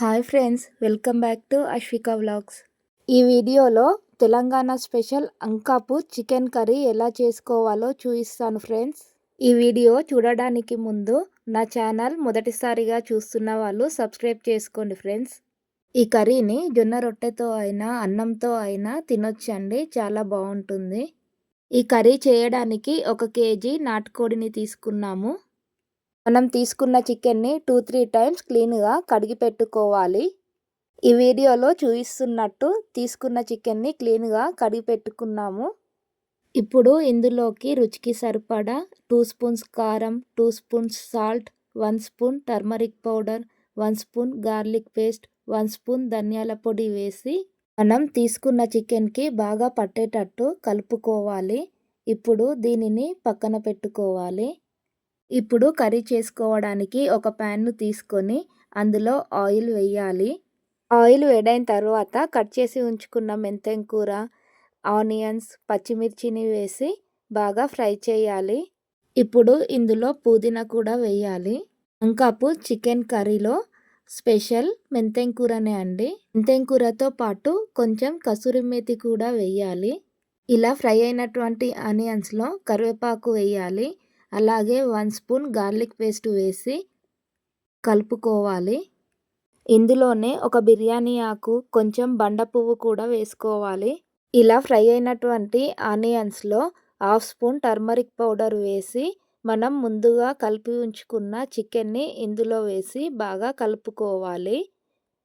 Hi friends welcome back to Ashvika vlogs. ఈ వీడియోలో Telangana special Ankapur chicken curry ఎలా చేసుకోవాలో చూపిస్తాను ఫ్రెండ్స్. ఈ వీడియో చూడడానికి ముందు నా ఛానల్ మొదటిసారిగా చూస్తున్న వాళ్ళు సబ్స్క్రైబ్ చేసుకోండి ఫ్రెండ్స్. ఈ కర్రీని జొన్న రొట్టెతో అయినా అన్నంతో అయినా తినొచ్చండి చాలా బాగుంటుంది. ఈ కర్రీ చేయడానికి ఒక కేజీ నాటుకోడిని తీసుకున్నాము. మనం తీసుకున్న చికెన్ని టూ త్రీ టైమ్స్ క్లీన్గా కడిగి పెట్టుకోవాలి. ఈ వీడియోలో చూపిస్తున్నట్టు తీసుకున్న చికెన్ని క్లీన్గా కడిగి పెట్టుకున్నాము. ఇప్పుడు ఇందులోకి రుచికి సరిపడా టూ స్పూన్స్ కారం two spoons salt one spoon turmeric powder one spoon garlic paste one spoon ధనియాల పొడి వేసి మనం తీసుకున్న చికెన్కి బాగా పట్టేటట్టు కలుపుకోవాలి. ఇప్పుడు దీనిని పక్కన పెట్టుకోవాలి. ఇప్పుడు కర్రీ చేసుకోవడానికి ఒక ప్యాన్ను తీసుకొని అందులో ఆయిల్ వేయాలి. ఆయిల్ వేడైన తర్వాత కట్ చేసి ఉంచుకున్న మెంతెం కూర ఆనియన్స్ పచ్చిమిర్చిని వేసి బాగా ఫ్రై చేయాలి. ఇప్పుడు ఇందులో పుదీనా కూడా వేయాలి. అంకాపు చికెన్ కర్రీలో స్పెషల్ మెంతెం కూరనే అండి. మెంతెం కూరతో పాటు కొంచెం కసూరి మేతి కూడా వేయాలి. ఇలా ఫ్రై అయినటువంటి ఆనియన్స్లో కరివేపాకు వేయాలి. అలాగే వన్ స్పూన్ గార్లిక్ పేస్ట్ వేసి కలుపుకోవాలి. ఇందులోనే ఒక బిర్యానీ ఆకు కొంచెం బండ పువ్వు కూడా వేసుకోవాలి. ఇలా ఫ్రై అయినటువంటి ఆనియన్స్లో హాఫ్ స్పూన్ టర్మరిక్ పౌడర్ వేసి మనం ముందుగా కలిపి ఉంచుకున్న చికెన్ని ఇందులో వేసి బాగా కలుపుకోవాలి.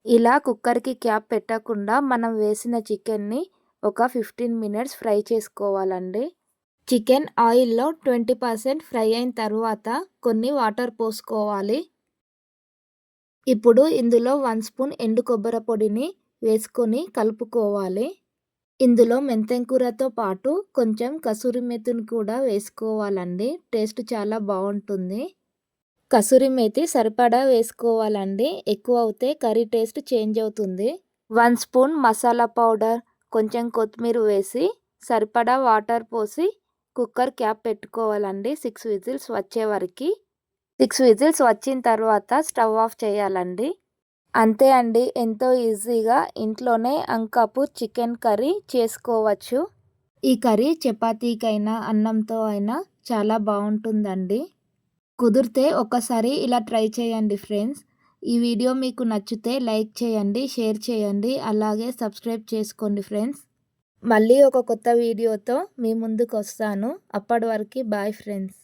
ఇలా కుక్కర్కి క్యాప్ పెట్టకుండా మనం వేసిన చికెన్ని ఒక ఫిఫ్టీన్ మినిట్స్ ఫ్రై చేసుకోవాలండి. చికెన్ ఆయిల్లో ట్వంటీ పర్సెంట్ ఫ్రై అయిన తర్వాత కొన్ని వాటర్ పోసుకోవాలి. ఇప్పుడు ఇందులో వన్ స్పూన్ ఎండు కొబ్బరి పొడిని వేసుకొని కలుపుకోవాలి. ఇందులో మెంతెం కూరతో పాటు కొంచెం కసూరి మెతిని కూడా వేసుకోవాలండి. టేస్ట్ చాలా బాగుంటుంది. కసూరి మేతి సరిపడా వేసుకోవాలండి. ఎక్కువ అవుతే కర్రీ టేస్ట్ చేంజ్ అవుతుంది. వన్ స్పూన్ మసాలా పౌడర్ కొంచెం కొత్తిమీర వేసి సరిపడా వాటర్ పోసి కుక్కర్ క్యాప్ పెట్టుకోవాలండి. సిక్స్ విజిల్స్ వచ్చే వరకు. సిక్స్ విజిల్స్ వచ్చిన తర్వాత స్టవ్ ఆఫ్ చేయాలండి. అంతే అండి. ఎంతో ఈజీగా ఇంట్లోనే అంకపు చికెన్ కర్రీ చేసుకోవచ్చు. ఈ కర్రీ చపాతీకైనా అన్నంతో అయినా చాలా బాగుంటుందండి. కుదిరితే ఒకసారి ఇలా ట్రై చేయండి ఫ్రెండ్స్. ఈ వీడియో మీకు నచ్చితే లైక్ చేయండి షేర్ చేయండి అలాగే సబ్స్క్రైబ్ చేసుకోండి ఫ్రెండ్స్. మళ్ళీ ఒక కొత్త వీడియోతో మీ ముందుకు వస్తాను. అప్పటి వరకు బాయ్ ఫ్రెండ్స్.